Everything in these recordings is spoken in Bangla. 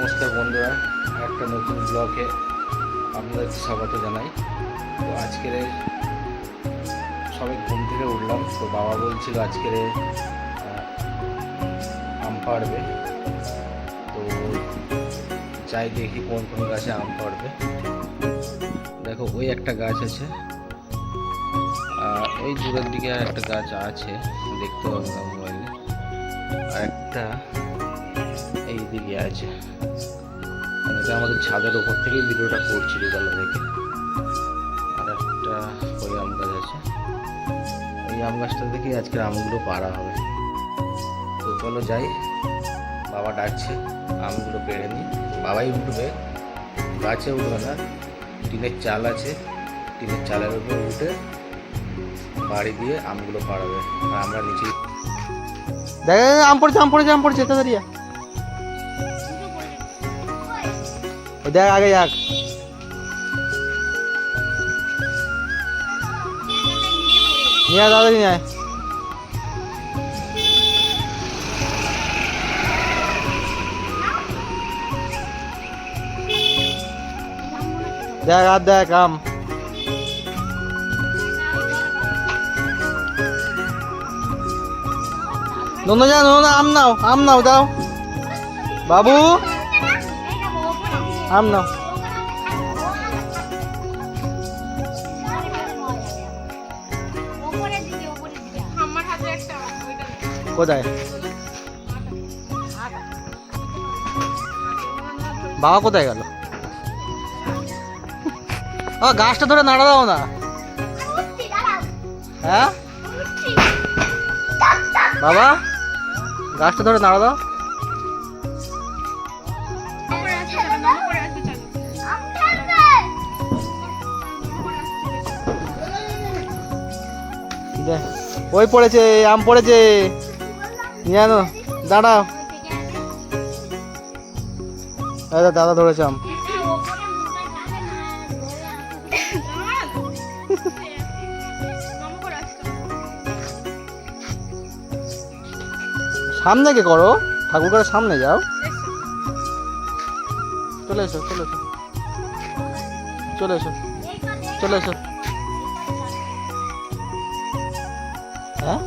নমস্কার বন্ধুরা একটা নতুন ব্লগে আপনাদের স্বাগত জানাই। তো আজকের সবাই ঘুম থেকে উঠলাম, তো বাবা বলছিল আজকের আম পাড়বে। তো যাই দেখি কোন কোন গাছে আম পাড়বে। দেখো, ওই একটা গাছ আছে ওই দূরের দিকে একটা গাছ আছে, দেখতে পাবো মোবাইলে। আর একটা এই দিকে আছে। এটা আমাদের ছাদের ওপর থেকেই ভিডিওটা করছি দুতলা থেকে আর একটা ওই আম গাছ আছে। ওই আম গাছটা থেকেই আজকে আমগুলো পাড়া হবে। তো চলো যাই। বাবা ডাকছে, আমগুলো পেড়ে নিই। বাবাই উঠবে। গাছে উঠবে না। টিনের চাল আছে। টিনের চালের উপর উঠে বাড়ি দিয়ে আমগুলো পাড়াবে। আর আমরা নিচেই দেখ আম পড়ছে আম পড়ছে আম পড়ছে, তাড়াতাড়ি দেখ আগে যাক নিয়ে আয় তাড়াতাড়ি নিয়ে আয় দেখ আর দেখ আম নোনো যা নোনো আম নাও আম নাও দাও বাবু আম নাও। কোথায়? বাবা কোথায় গেল? ও, গাছটা ধরে নাড়া দাও না। হ্যাঁ? বাবা, গাছটা ধরে নাড়া দাও। ওই পড়েছে আম পড়েছে। আনো দাঁড়াও দেখ, দাদা ধরেছে আম। সামনে কে করো? ঠাকুর সামনে যাও। চলে এসো চলে এসো। চলে এসো চলে এসো। নে।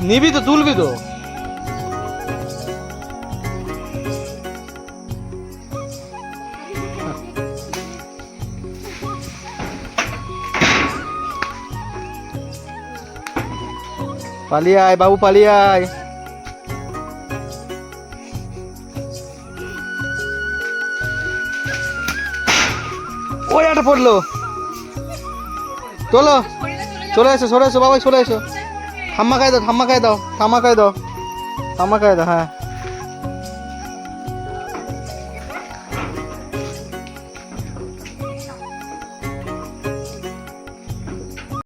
নিবি তো তুলবি তো। পালিয়ে আয় বাবু পালিয়ে আয় ওই একটা পড়ল। চলো চলে এসো সরে এসো বাবা চলে এসো। ঠাম্মা খাই দাও, ঠাম্মা খাই দাও, ঠাম্মা খাই দাও, ঠাম্মা খাই দাও হ্যাঁ।